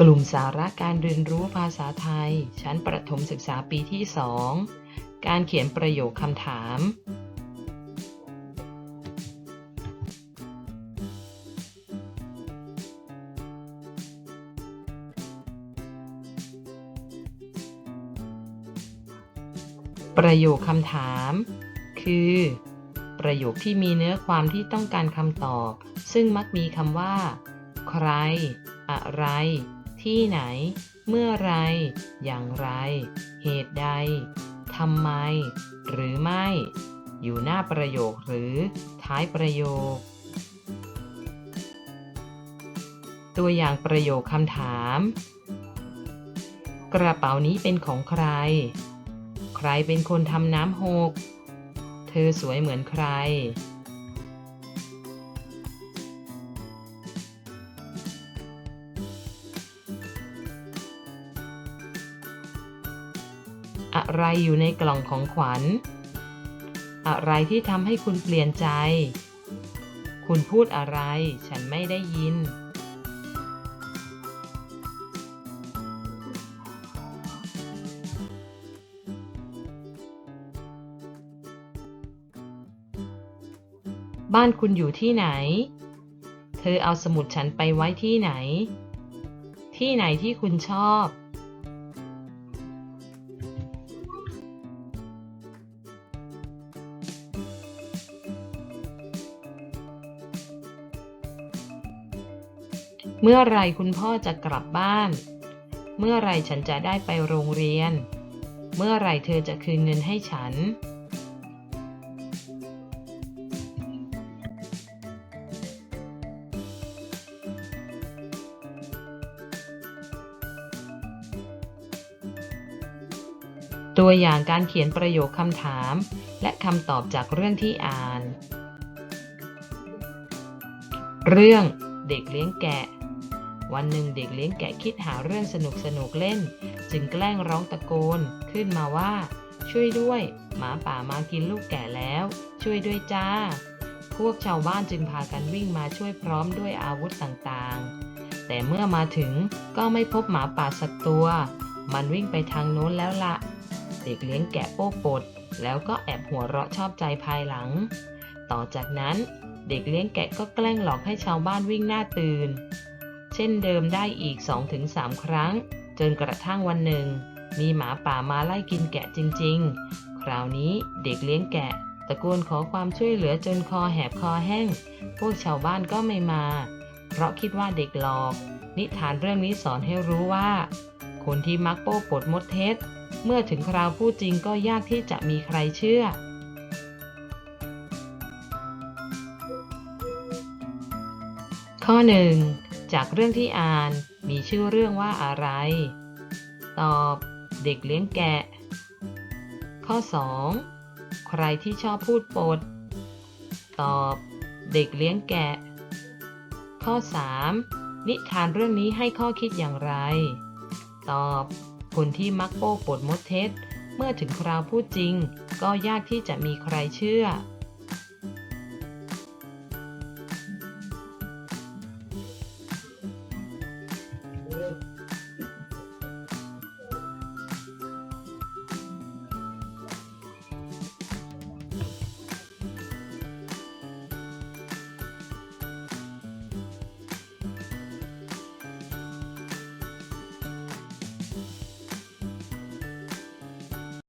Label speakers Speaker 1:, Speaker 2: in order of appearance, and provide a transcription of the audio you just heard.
Speaker 1: กลุ่มสาระการเรียนรู้ภาษาไทย ชั้นประถมศึกษาปีที่ 2 การเขียนประโยคคำถาม ประโยคคำถาม คือ ประโยคที่มีเนื้อความที่ต้องการคำตอบ ซึ่งมักมีคำว่า ใคร อะไร ที่ไหน เมื่อไร อย่างไร เหตุใดทำไม หรือไม่ อยู่หน้าประโยคหรือท้ายประโยค ตัวอย่างประโยคคำถาม กระเป๋านี้เป็นของใคร ใครเป็นคนทำน้ำหก เธอสวยเหมือนใคร อะไรอยู่ในกล่องของขวัญ อะไรที่ทำให้คุณเปลี่ยนใจ คุณพูดอะไร ฉันไม่ได้ยิน บ้านคุณอยู่ที่ไหน เธอเอาสมุดฉันไปไว้ที่ไหน ที่ไหนที่คุณชอบ เมื่อไรคุณพ่อจะกลับบ้าน เมื่อไรฉันจะได้ไปโรงเรียน เมื่อไรเธอจะคืนเงินให้ฉัน ตัวอย่างการเขียนประโยคคำถาม และคำตอบจากเรื่องที่อ่าน เรื่องเด็กเลี้ยงแกะ วันหนึ่งเด็กเลี้ยงแกะคิดหาเรื่องสนุกสนุกเล่น จึงแกล้งร้องตะโกน ขึ้นมาว่า ช่วยด้วย หมาป่ามากินลูกแกะแล้ว ช่วยด้วยจ้า พวกชาวบ้านจึงพากันวิ่งมาช่วยพร้อมด้วยอาวุธต่างๆ แต่เมื่อมาถึงก็ไม่พบหมาป่าสักตัว มันวิ่งไปทางโน้นแล้วละ เด็กเลี้ยงแกะโป้ปด แล้วก็แอบหัวเราะชอบใจภายหลัง ต่อจากนั้นเด็กเลี้ยงแกะก็แกล้งหลอกให้ชาวบ้านวิ่งหน้าตื่น เช่นเดิมได้อีก 2-3 ครั้ง จนกระทั่งวันหนึ่ง มีหมาป่ามาไล่กินแกะจริง ๆ คราวนี้เด็กเลี้ยงแกะ ตะโกนขอความช่วยเหลือจนคอแหบคอแห้ง พวกชาวบ้านก็ไม่มา เพราะคิดว่าเด็กหลอก นิทานเรื่องนี้สอนให้รู้ว่า คนที่มักโป้ปดมดเท็จ เมื่อถึงคราวพูดจริงก็ยากที่จะมีใครเชื่อข้อ 1 จากเรื่องที่อ่านมีชื่อเรื่องว่าอะไร ตอบเด็กเลี้ยงแกะ ข้อ 2 ใครที่ชอบพูดปด ตอบเด็กเลี้ยงแกะ ข้อ 3 นิทานเรื่องนี้ให้ข้อคิดอย่างไร ตอบ คนที่มักโป้ปดมดเท็จ เมื่อถึงคราวพูดจริง ก็ยากที่จะมีใครเชื่อ
Speaker 2: เ